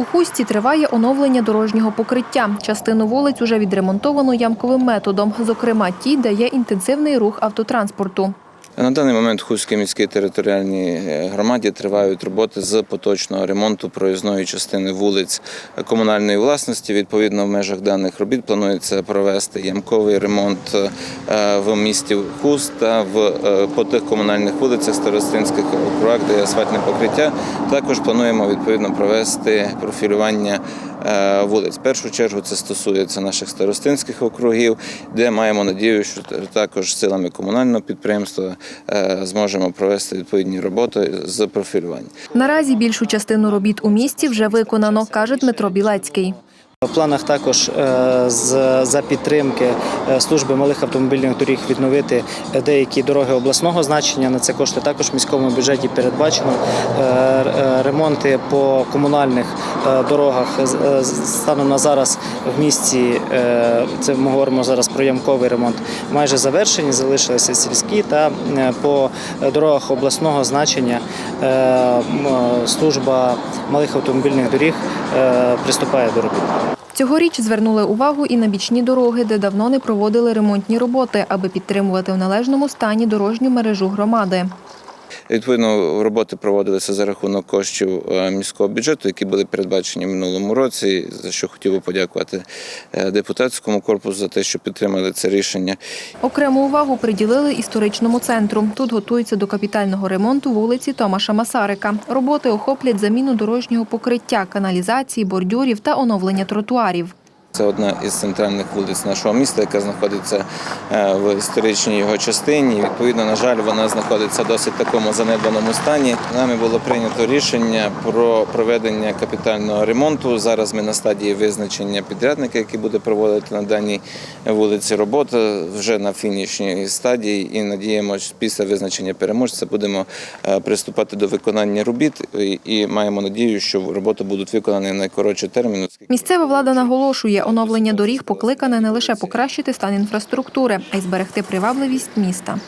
У хусті триває оновлення дорожнього покриття. Частину вулиць уже відремонтовано ямковим методом, зокрема ті, де є інтенсивний рух автотранспорту. На даний момент в Хуській міській територіальній е, громаді тривають роботи з поточного ремонту проїзної частини вулиць комунальної власності. Відповідно, в межах даних робіт планується провести ямковий ремонт е, в місті Хуст та в е, по тих комунальних вулицях старостинських округах, де асфальтне покриття. Також плануємо відповідно провести профілювання вулиць. В першу чергу це стосується наших старостинських округів, де маємо надію, що також силами комунального підприємства е, зможемо провести відповідні роботи з профілювання. Наразі більшу частину робіт у місті вже виконано, каже Дмитро Білецький. В планах також е, за підтримки е, служби малих автомобільних доріг відновити е, деякі дороги обласного значення. На це кошти також в міському бюджеті передбачено. Ремонти по комунальних дорогах станом на зараз в місті. Це ми говоримо зараз про ямковий ремонт. Майже завершені, залишилися сільські та по дорогах обласного значення служба малих автомобільних доріг приступає до робіт. Цьогоріч звернули увагу і на бічні дороги, де давно не проводили ремонтні роботи, аби підтримувати в належному стані дорожню мережу громади. Відповідно, роботи проводилися за рахунок коштів е, міського бюджету, які були передбачені минулому році. За що хотів би подякувати е, депутатському корпусу за те, що підтримали це рішення. Окрему увагу приділили історичному центру. Тут готуються до капітального ремонту вулиці Томаша Масарика. Роботи охоплять заміну дорожнього покриття, каналізації, бордюрів та оновлення тротуарів. Це одна із центральних вулиць нашого міста, яка знаходиться е, в історичній його частині. Відповідно, на жаль, вона знаходиться в досить такому занедбаному стані. Нами було прийнято рішення про проведення капітального ремонту. Зараз ми на стадії визначення підрядника, який буде проводити на даній вулиці роботу вже на фінішній стадії. І надіємося, після визначення переможця будемо е, приступати до виконання робіт і- маємо надію, що роботи будуть виконані в найкоротший термін. Місцева влада наголошує, оновлення доріг покликане не лише покращити стан інфраструктури, а й зберегти привабливість міста.